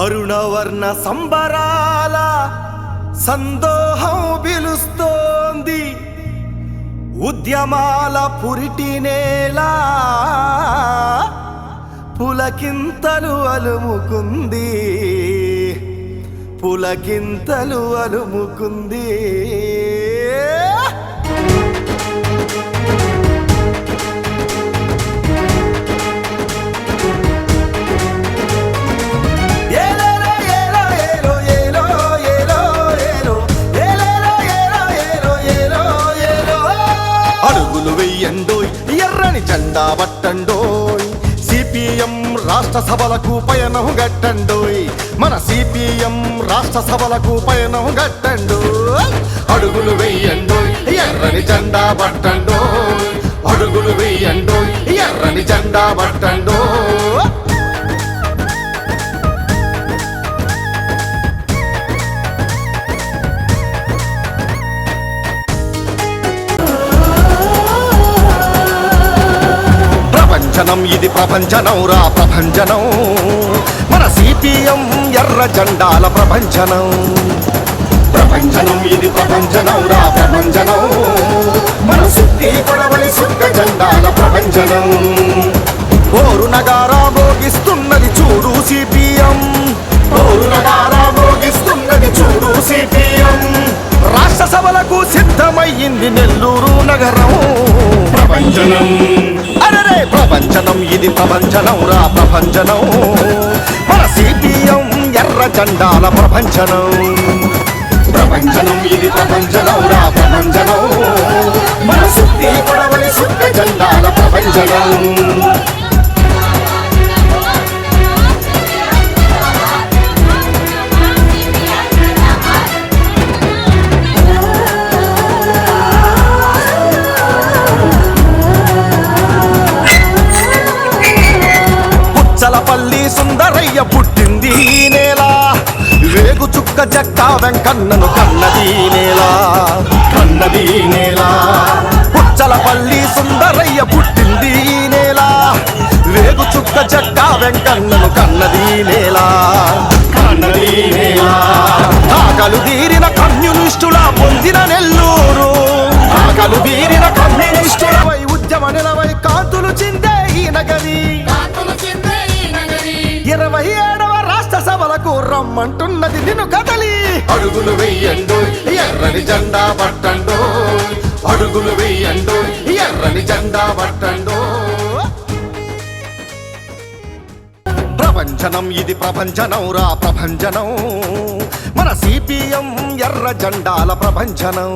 అరుణవర్ణ సంబరాల సందోహం పిలుస్తోంది ఉద్యమాల పురిటి నేల పులకింతలు అలుముకుంది. పులకింతలు అలుముకుంది. అడుగులు ఎర్రని జెండా పట్టండోయ్. సిపిఎం రాష్ట్ర సభలకు పయనం గట్టండోయ్. మన సిపిఎం రాష్ట్ర సభలకు పయనం గట్టండోయ్. అడుగులు వెయ్యండోయ్ ఎర్రని జెండా పట్టండి ప్రపంచనం ఇది ప్రపంచనం రా ప్రపంచనం. మన సిపిఎం ఎర్ర జెండాల ప్రపంచనం. ప్రపంచనం ఇది ప్రపంచనం రా ప్రపంచనం. మన సుత్తి పడవలి సుక్క జెండాల ప్రపంచనం. ఓరు నగారా మోగిస్తున్నది చూడు సిపిఎం. ఓరు నగారా మోగిస్తున్నది చూడు సిపిఎం. రాష్ట్ర సభలకు సిద్ధమయ్యింది నెల్లూరు నగరం. ప్రపంచనం. ప్రపంచనం ఇది ప్రపంచనం రా ప్రపంచనం. మన సిపిఎం ఎర్ర చండాల ప్రపంచనం. ప్రపంచనం ఇది ప్రపంచనం రా ప్రపంచనం. మన సుత్తి కొడవలి సుక్క చండాల ప్రపంచనం. తల్లి సుందరయ్య పుట్టింది ఈ నేల. వేగు చుక్క జక్క వెంకన్నను కన్నది ఈ నేల. కన్నది ఈ నేల. పుచ్చలపల్లి సుందరయ్య పుట్టింది ఈ నేల. వేగు చుక్క జక్క వెంకన్నను కన్నది ఈ నేల. సభలకు రమ్మంటున్నది నిన్ను కదలి. అడుగులు వెయ్యండు ఎర్రని జెండా పట్టండు. అడుగులు వెయ్యండు ఎర్రని జెండా పట్టండు. ప్రపంచనం ఇది ప్రపంచనం రా ప్రపంచనం. మన సిపిఎం ఎర్ర జెండాల ప్రపంచనం.